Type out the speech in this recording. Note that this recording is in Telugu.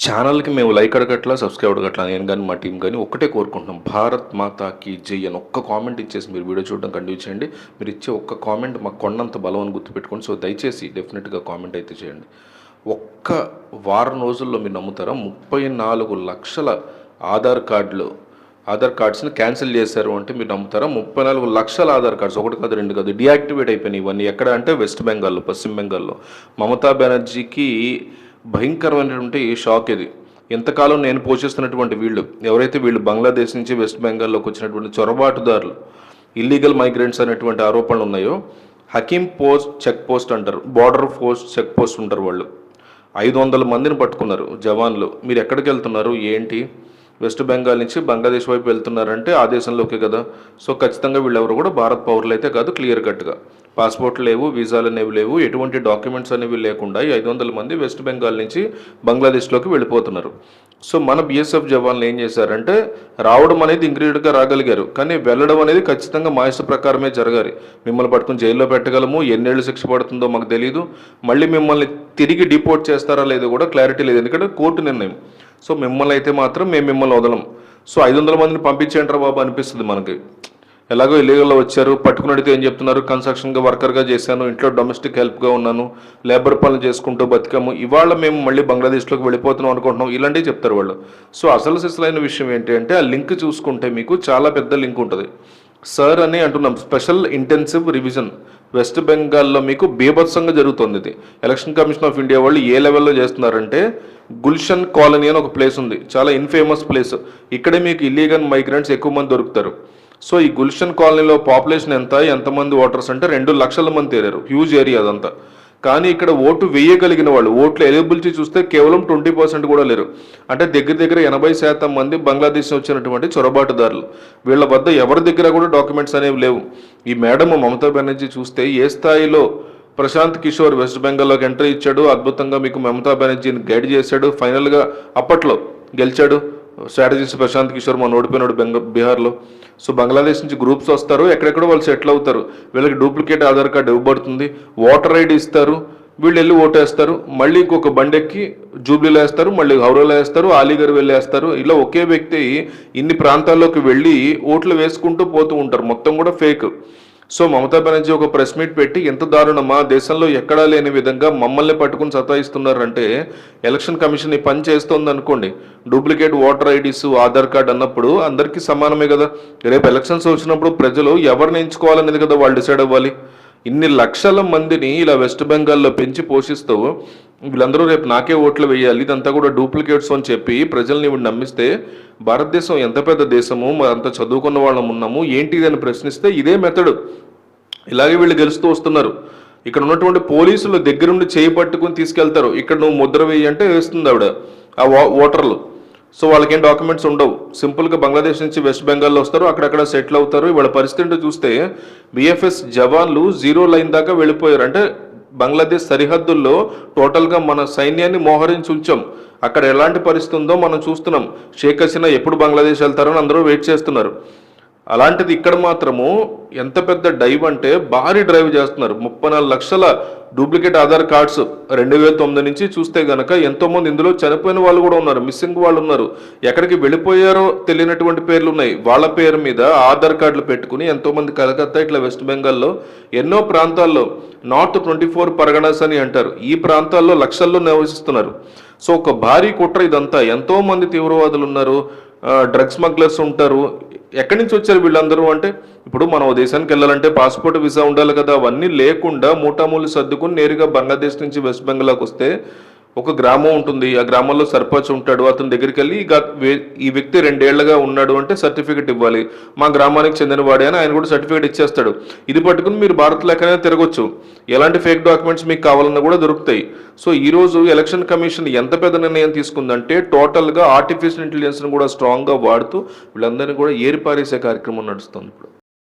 ఛానల్కి మేము లైక్ అడగట్లా సబ్స్క్రైబ్ అడగట్లా నేను కానీ మా టీం కానీ ఒక్కటే కోరుకుంటున్నాం. భారత్ మాతాకి జై అని ఒక్క కామెంట్ ఇచ్చేసి మీరు వీడియో చూడడం కంటిన్యూ చేయండి. మీరు ఇచ్చే ఒక్క కామెంట్ మాకు కొండంత బలం అని గుర్తుపెట్టుకోండి. సో దయచేసి డెఫినెట్గా కామెంట్ అయితే చేయండి. ఒక్క వారం రోజుల్లో మీరు నమ్ముతారా? ముప్పై నాలుగు లక్షల ఆధార్ కార్డులు ఆధార్ కార్డ్స్ని క్యాన్సిల్ చేశారు అంటే మీరు నమ్ముతారా? ముప్పై నాలుగు లక్షల ఆధార్ కార్డ్స్ ఒకటి కాదు రెండు కాదు డియాక్టివేట్ అయిపోయినాయి ఇవన్నీ. ఎక్కడ అంటే వెస్ట్ బెంగాల్లో పశ్చిమ బెంగాల్లో మమతా బెనర్జీకి భయంకరమైనటువంటి షాక్ ఇది. ఎంతకాలం నేను పోషిస్తున్నటువంటి వీళ్ళు ఎవరైతే వీళ్ళు బంగ్లాదేశ్ నుంచి వెస్ట్ బెంగాల్లోకి వచ్చినటువంటి చొరబాటుదారులు ఇల్లీగల్ మైగ్రెంట్స్ అనేటువంటి ఆరోపణలు ఉన్నాయో హకీం పోస్ట్ చెక్ పోస్ట్ అంటారు బార్డర్ పోస్ట్ చెక్ పోస్ట్ ఉంటారు వాళ్ళు. ఐదు వందల మందిని పట్టుకున్నారు జవాన్లు. మీరు ఎక్కడికి వెళ్తున్నారు? ఏంటి? వెస్ట్ బెంగాల్ నుంచి బంగ్లాదేశ్ వైపు వెళ్తున్నారంటే ఆ దేశంలోకే కదా. సో ఖచ్చితంగా వీళ్ళెవరు కూడా భారత్ పౌరులు అయితే కాదు క్లియర్ కట్గా పాస్పోర్ట్లు లేవు వీసాలు అనేవి లేవు ఎటువంటి డాక్యుమెంట్స్ అనేవి లేకుండా ఈ ఐదు వందల మంది వెస్ట్ బెంగాల్ నుంచి బంగ్లాదేశ్లోకి వెళ్ళిపోతున్నారు. సో మన బీఎస్ఎఫ్ జవాన్లు ఏం చేశారంటే రావడం అనేది ఇంగ్రీడియంట్గా రాగలిగారు కానీ వెళ్ళడం అనేది ఖచ్చితంగా మా ఇష్ట ప్రకారమే జరగాలి. మిమ్మల్ని పట్టుకుని జైల్లో పెట్టగలము ఎన్నేళ్ళు శిక్ష పడుతుందో మాకు తెలియదు మళ్ళీ మిమ్మల్ని తిరిగి డిపోర్ట్ చేస్తారా లేదో కూడా క్లారిటీ లేదు ఎందుకంటే కోర్టు నిర్ణయం. సో మిమ్మల్ని అయితే మాత్రం మేము మిమ్మల్ని వదలం. సో ఐదు వందల మందిని పంపించేంటారా బాబు అనిపిస్తుంది మనకి. ఎలాగో ఇల్లీగల్లో వచ్చారు పట్టుకున్నడితే ఏం చెప్తున్నారు? కన్స్ట్రక్షన్గా వర్కర్గా చేశాను ఇంట్లో డొమెస్టిక్ హెల్ప్గా ఉన్నాను లేబర్ పనులు చేసుకుంటూ బతికాము. ఇవాళ మేము మళ్ళీ బంగ్లాదేశ్లోకి వెళ్ళిపోతున్నాం అనుకుంటున్నాం. ఇలాంటివి చెప్తారు వాళ్ళు. సో అసలు సిసలైన విషయం ఏంటి అంటే ఆ లింక్ చూసుకుంటే మీకు చాలా పెద్ద లింక్ ఉంటుంది. సార్ అని అంటున్నాం. Special intensive revision. వెస్ట్ బెంగాల్లో మీకు బీభత్సంగా జరుగుతుంది ఇది. ఎలక్షన్ కమిషన్ ఆఫ్ ఇండియా వాళ్ళు ఏ లెవెల్లో చేస్తున్నారంటే గుల్షన్ కాలనీ అని ఒక ప్లేస్ ఉంది. చాలా ఇన్ఫేమస్ ప్లేస్ ఇక్కడే మీకు ఇల్లీగల్ మైగ్రెంట్స్ ఎక్కువ మంది దొరుకుతారు. సో ఈ గుల్షన్ కాలనీలో పాపులేషన్ ఎంత ఎంతమంది ఓటర్స్ అంటే రెండు లక్షల మంది తేరారు హ్యూజ్ ఏరియా అదంతా. కానీ ఇక్కడ ఓటు వేయగలిగిన వాళ్ళు ఓట్ల ఎలిజిబిలిటీ చూస్తే కేవలం ట్వంటీ పర్సెంట్ కూడా లేరు. అంటే దగ్గర దగ్గర ఎనభై శాతం మంది బంగ్లాదేశ్ వచ్చినటువంటి చొరబాటుదారులు. వీళ్ళ వద్ద ఎవరి దగ్గర కూడా డాక్యుమెంట్స్ అనేవి లేవు. ఈ మేడం మమతా బెనర్జీ చూస్తే ఏ స్థాయిలో ప్రశాంత్ కిషోర్ వెస్ట్ బెంగాల్లోకి ఎంట్రీ ఇచ్చాడు అద్భుతంగా మీకు మమతా బెనర్జీని గైడ్ చేశాడు ఫైనల్గా అప్పట్లో గెలిచాడు. స్ట్రాటజిస్ట్ ప్రశాంత్ కిషోర్ మన ఓడిపోయినాడు బెంగ బీహార్లో. సో బంగ్లాదేశ్ నుంచి గ్రూప్స్ వస్తారు ఎక్కడెక్కడ వాళ్ళు సెటిల్ అవుతారు. వీళ్ళకి డూప్లికేట్ ఆధార్ కార్డు ఇవ్వబడుతుంది. ఓటర్ ఐడి ఇస్తారు వీళ్ళు వెళ్ళి ఓటేస్తారు మళ్ళీ ఇంకొక బండెక్కి జూబ్లీలో వేస్తారు మళ్ళీ హౌరాలో వేస్తారు అలీగర్ వెళ్ళేస్తారు ఇలా ఒకే వ్యక్తి ఇన్ని ప్రాంతాల్లోకి వెళ్ళి ఓట్లు వేసుకుంటూ పోతూ ఉంటారు. మొత్తం కూడా ఫేక్. సో మమతా బెనర్జీ ఒక ప్రెస్ మీట్ పెట్టి ఎంత దారుణమా దేశంలో ఎక్కడా లేని విధంగా మమ్మల్ని పట్టుకుని సతాయిస్తున్నారంటే ఎలక్షన్ కమిషన్ ఈ పని చేస్తోంది అనుకోండి duplicate voter IDs Aadhaar card అన్నప్పుడు అందరికీ సమానమే కదా. రేపు ఎలక్షన్స్ వచ్చినప్పుడు ప్రజలు ఎవరిని ఎంచుకోవాలనేది కదా వాళ్ళు డిసైడ్ అవ్వాలి. ఇన్ని లక్షల మందిని ఇలా వెస్ట్ బెంగాల్లో పెంచి పోషిస్తూ వీళ్ళందరూ రేపు నాకే ఓట్లు వేయాలి ఇదంతా కూడా డూప్లికేట్స్ అని చెప్పి ప్రజల్ని ఇవి నమ్మిస్తే భారతదేశం ఎంత పెద్ద దేశము అంత చదువుకున్న వాళ్ళం ఉన్నాము ఏంటి అని ప్రశ్నిస్తే ఇదే మెథడ్ ఇలాగే వీళ్ళు గెలుస్తూ వస్తున్నారు. ఇక్కడ ఉన్నటువంటి పోలీసులు దగ్గరుండి చేయి పట్టుకుని తీసుకెళ్తారు. ఇక్కడ నువ్వు ముద్ర వేయి అంటే వేస్తుంది ఆవిడ ఆ ఓటర్లు. సో వాళ్ళకేం డాక్యుమెంట్స్ ఉండవు. సింపుల్గా బంగ్లాదేశ్ నుంచి వెస్ట్ బెంగాల్లో వస్తారు అక్కడక్కడ సెటిల్ అవుతారు. వాళ్ళ పరిస్థితి చూస్తే బిఎఫ్ఎస్ జవాన్లు జీరో లైన్ దాకా వెళ్ళిపోయారు. అంటే బంగ్లాదేశ్ సరిహద్దుల్లో టోటల్గా మన సైన్యాన్ని మోహరించి ఉంచాం. అక్కడ ఎలాంటి పరిస్థితి ఉందో మనం చూస్తున్నాం. షేక్ హసీనా ఎప్పుడు బంగ్లాదేశ్ వెళ్తారని అందరూ వెయిట్ చేస్తున్నారు. అలాంటిది ఇక్కడ మాత్రము ఎంత పెద్ద డైవ్ అంటే భారీ డ్రైవ్ చేస్తున్నారు. ముప్పై నాలుగు లక్షల డూప్లికేట్ ఆధార్ కార్డ్స్ రెండు వేల తొమ్మిది నుంచి చూస్తే గనక ఎంతోమంది ఇందులో చనిపోయిన వాళ్ళు కూడా ఉన్నారు. మిస్సింగ్ వాళ్ళు ఉన్నారు. ఎక్కడికి వెళ్ళిపోయారో తెలియనటువంటి పేర్లు ఉన్నాయి. వాళ్ళ పేరు మీద ఆధార్ కార్డులు పెట్టుకుని ఎంతోమంది కలకత్తా ఇట్లా వెస్ట్ బెంగాల్లో ఎన్నో ప్రాంతాల్లో నార్త్ ట్వంటీ ఫోర్ పరగణాస్ అని అంటారు. ఈ ప్రాంతాల్లో లక్షల్లో నివసిస్తున్నారు. సో ఒక భారీ కుట్ర ఇదంతా. ఎంతో మంది తీవ్రవాదులు ఉన్నారు. డ్రగ్ స్మగ్లర్స్ ఉంటారు. ఎక్కడి నుంచి వచ్చారు వీళ్ళందరూ అంటే ఇప్పుడు మనం దేశానికి వెళ్ళాలంటే పాస్పోర్ట్ వీసా ఉండాలి కదా. అవన్నీ లేకుండా మూటామూలు సర్దుకుని నేరుగా బంగ్లాదేశ్ నుంచి వెస్ట్ బెంగాల్కి వస్తే ఒక గ్రామం ఉంటుంది. ఆ గ్రామంలో సర్పంచ్ ఉంటాడు. అతని దగ్గరికి వెళ్ళి "ఈ వ్యక్తి రెండేళ్ళుగా ఉన్నాడు అంటే సర్టిఫికెట్ ఇవ్వాలి. మా గ్రామానికి చెందినవాడే అని ఆయన కూడా సర్టిఫికెట్ ఇచ్చేస్తాడు. ఇది పట్టుకుని మీరు భారత్ లెక్కనే తిరగొచ్చు. ఎలాంటి ఫేక్ డాక్యుమెంట్స్ మీకు కావాలన్నా కూడా దొరుకుతాయి. సో ఈ రోజు ఎలక్షన్ కమిషన్ ఎంత పెద్ద నిర్ణయం తీసుకుందంటే టోటల్గా ఆర్టిఫిషియల్ ఇంటెలిజెన్స్ని కూడా స్ట్రాంగ్గా వాడుతూ వీళ్ళందరినీ కూడా ఏరిపారేసే కార్యక్రమం నడుస్తుంది ఇప్పుడు.